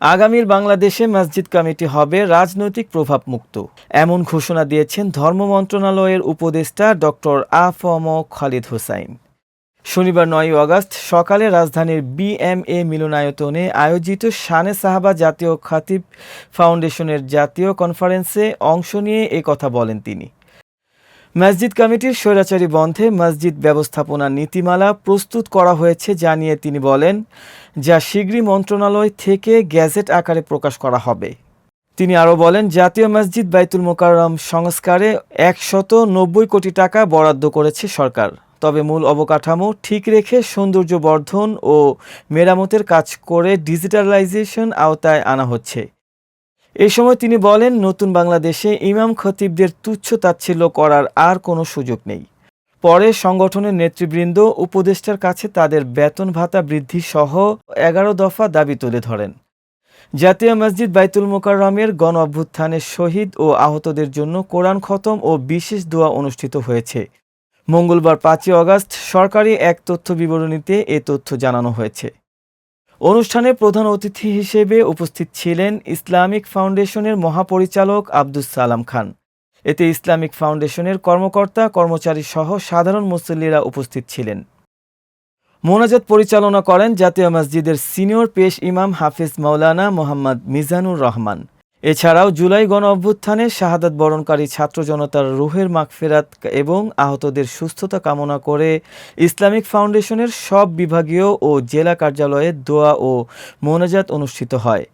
আগামীর বাংলাদেশে মসজিদ কমিটি হবে রাজনৈতিক প্রভাবমুক্ত। এমন ঘোষণা দিয়েছেন ধর্ম মন্ত্রণালয়ের উপদেষ্টা ডক্টর আফম খালিদ হোসাইন। শনিবার নয় আগস্ট সকালে রাজধানীর বিএমএ মিলনায়তনে আয়োজিত শানে সাহাবা জাতীয় খাতিব ফাউন্ডেশনের জাতীয় কনফারেন্সে অংশ নিয়ে কথা বলেন তিনি। মসজিদ কমিটির স্বৈরাচারী বন্ধে মসজিদ ব্যবস্থাপনা নীতিমালা প্রস্তুত করা হয়েছে, জানিয়ে তিনি বলেন, যা শীঘ্রই মন্ত্রণালয় থেকে গ্যাজেট আকারে প্রকাশ করা হবে। তিনি আরও বলেন, জাতীয় মসজিদ বাইতুল মোকাররম সংস্কারে একশত নব্বই কোটি টাকা বরাদ্দ করেছে সরকার। তবে মূল অবকাঠামো ঠিক রেখে সৌন্দর্য বর্ধন ও মেরামতের কাজ করে ডিজিটালাইজেশন আওতায় আনা হচ্ছে। এ সময় তিনি বলেন, নতুন বাংলাদেশে ইমাম খতিবদের তুচ্ছ তাচ্ছিল্য করার আর কোনো সুযোগ নেই। পরে সংগঠনের নেতৃবৃন্দ, উপদেষ্টার কাছে তাদের বেতন ভাতা বৃদ্ধি সহ এগারো দফা দাবি তুলে ধরেন। জাতীয় মসজিদ বাইতুল মোকাররমের গণ অভ্যুত্থানে শহীদ ও আহতদের জন্য কোরআন খতম ও বিশেষ দোয়া অনুষ্ঠিত হয়েছে। মঙ্গলবার পাঁচই অগাস্ট সরকারি এক তথ্য বিবরণীতে এ তথ্য জানানো হয়েছে। অনুষ্ঠানে প্রধান অতিথি হিসেবে উপস্থিত ছিলেন ইসলামিক ফাউন্ডেশনের মহাপরিচালক আব্দুস সালাম খান। এতে ইসলামিক ফাউন্ডেশনের কর্মকর্তা, কর্মচারী সহ সাধারণ মুসল্লিরা উপস্থিত ছিলেন। মোনাজাত পরিচালনা করেন জাতীয় মসজিদের সিনিয়র পেশ ইমাম হাফিজ মাওলানা মোহাম্মদ মিজানুর রহমান। এছাড়াও জুলাই গণ অভ্যুত্থানে শাহাদাত বরণকারী ছাত্র জনতার রুহের মাগফেরাত এবং আহতদের সুস্থতা কামনা করে ইসলামিক ফাউন্ডেশনের সব বিভাগীয় ও জেলা কার্যালয়ে দোয়া ও মোনাজাত অনুষ্ঠিত হয়।